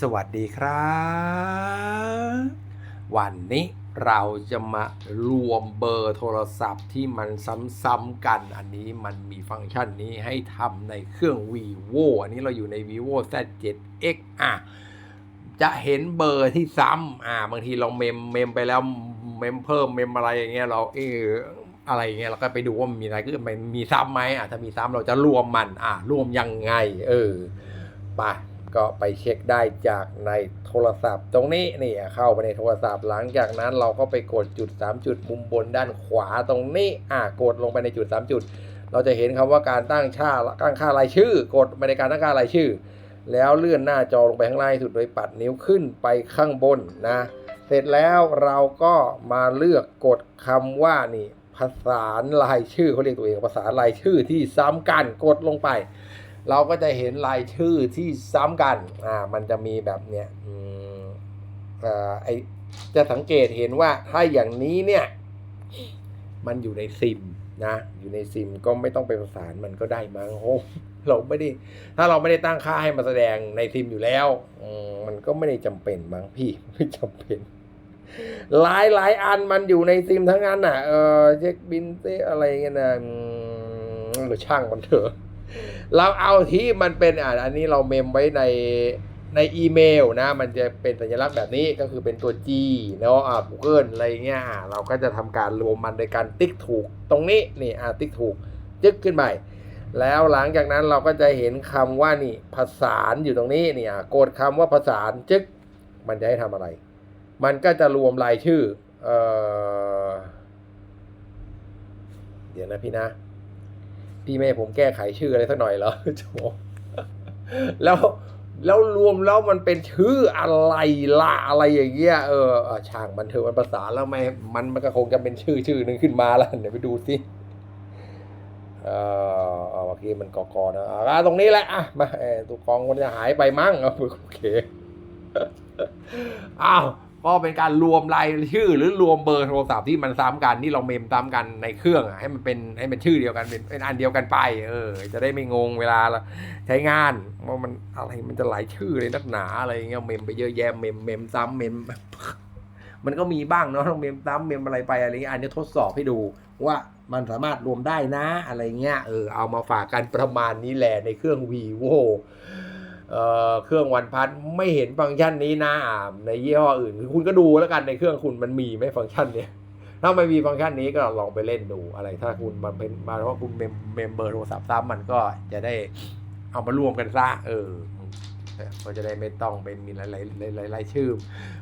สวัสดีครับ วันนี้เราจะมารวมเบอร์โทรศัพท์ที่มันซ้ำๆกัน อันนี้มันมีฟังก์ชันนี้ให้ทำในเครื่อง vivo อันนี้เราอยู่ใน vivo z7x อะจะเห็นเบอร์ที่ซ้ำอ่า บางทีเราเมมเมมไปแล้วเมมเพิ่มเมมอะไรอย่างเงี้ยเราเอออะไรอย่างเงี้ยเราก็ไปดูว่ามันมีอะไรก็มันมีซ้ำไหมอะถ้ามีซ้ำเราจะรวมมัน อะรวมยังไง เออไป ก็ไปเช็คได้จากในโทรศัพท์ ตรงนี้นี่เข้าไปในโทรศัพท์ หลังจากนั้นเราก็ไปกดจุด 3 จุดมุมบนด้านขวาตรงนี้อะกดลงไปในจุด 3 จุด เราจะเห็นคำว่าการตั้งค่าตั้งค่ารายชื่อ กดไปในการตั้งค่ารายชื่อ แล้วเลื่อนหน้าจอลงไปข้างล่างสุดโดยปัดนิ้วขึ้นไปข้างบนนะ เสร็จแล้วเราก็มาเลือกกดคำว่านี่ภาษานรายชื่อเขาเรียกตัวเองภาษารายชื่อที่ซ้ำกันกดลงไป เราก็จะเห็นรายชื่อที่ซ้ำกันอ่ามันจะมีแบบเนี้ยอืมเอ่อไอจะสังเกตเห็นว่าถ้าอย่างนี้เนี่ยมันอยู่ในซิมนะอยู่ในซิมก็ไม่ต้องไปประสานมันก็ได้มั้งโอ้เราไม่ได้ ถ้าเราไม่ได้ตั้งค่าให้มาแสดงในซิมอยู่แล้วอืมมันก็ไม่ได้จำเป็นมั้งพี่ไม่จำเป็น หลายหลายอันมันอยู่ในซิมทั้งนั้นน่ะเออเช็คบินเซอะไรเงี้ยนะหรือช่างมันเถอะ เราเอาที่มันเป็นอ่าอันนี้เราเมมไว้ในในอีเมลนะ มันจะเป็นสัญลักษณ์แบบนี้ก็คือเป็นตัว G เนาะอ่า Google อะไรเงี้ยอ่าเราก็จะทำการรวมมันโดยการติ๊กถูกตรงนี้นี่อ่าติ๊กถูกจึ๊กขึ้นไปแล้วหลังจากนั้นเราก็จะเห็นคำว่านี่ผสานอยู่ตรงนี้เนี่ยกดคำว่าผสานจึ๊กมันจะให้ทำอะไร มันก็จะรวมรายชื่อเออเดี๋ยวนะพี่นะ พี่ไม่ผมแก้ไขชื่ออะไรสักหน่อยเหรอโถแล้วแล้วรวมแล้วมันเป็นชื่ออะไรละอะไรอย่างเงี้ยเออช่างมันเถอะมันประสานแล้วไม่มันมันก็คงจะเป็นชื่อชื่อหนึ่งขึ้นมาแล้วเดี๋ยวไปดูสิเออเมื่อกี้มันกอกอนะอ่าตรงนี้แหละอะมาเออตัวกองมันจะหายไปมั้งโอเคอ้าว ก็เป็นการรวมรายชื่อหรือรวมเบอร์โทรศัพท์ที่มันซ้ำกันที่เราเมมซ้ำกันในเครื่องอะให้มันเป็นให้มันชื่อเดียวกันเป็นอันเดียวกันไป เออ จะได้ไม่งงเวลาใช้งานว่ามันอะไรมันจะหลายชื่อเลยนักหนาอะไรเงี้ยเมมไปเยอะแยะเมมเมมซ้ำเมมมันก็มีบ้างเนาะต้องเมมซ้ำเมมอะไรไปอะไรเงี้ยอันนี้ทดสอบให้ดูว่ามันสามารถรวมได้นะ อะไรเงี้ยเออเอามาฝากกันประมาณนี้แหละในเครื่อง vivo เเครื่องวันพัทไม่เห็นฟังก์ชันนี้นะอ่าในยี่ห้ออื่นคุณก็ดูแล้วกันในเครื่องคุณมันมีไหมฟังก์ชันเนี้ยถ้าไม่มีฟังก์ชันนี้ก็ลองไปเล่นดูอะไร ถ้าคุณมันเป็นมาเพราะคุณเมมเมมเบอร์โทรศัพท์ซ้ำมันก็จะได้เอามารวมกันซะเออก็จะได้ไม่ต้องเป็นมีหลายๆหลายๆหลายๆชื่อ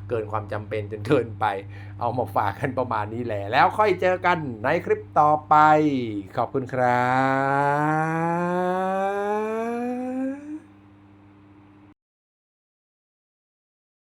เกินความจำเป็นจนเกินไป เอามาฝากกันประมาณนี้แหละ แล้วค่อยเจอกันในคลิปต่อไป ขอบคุณครับ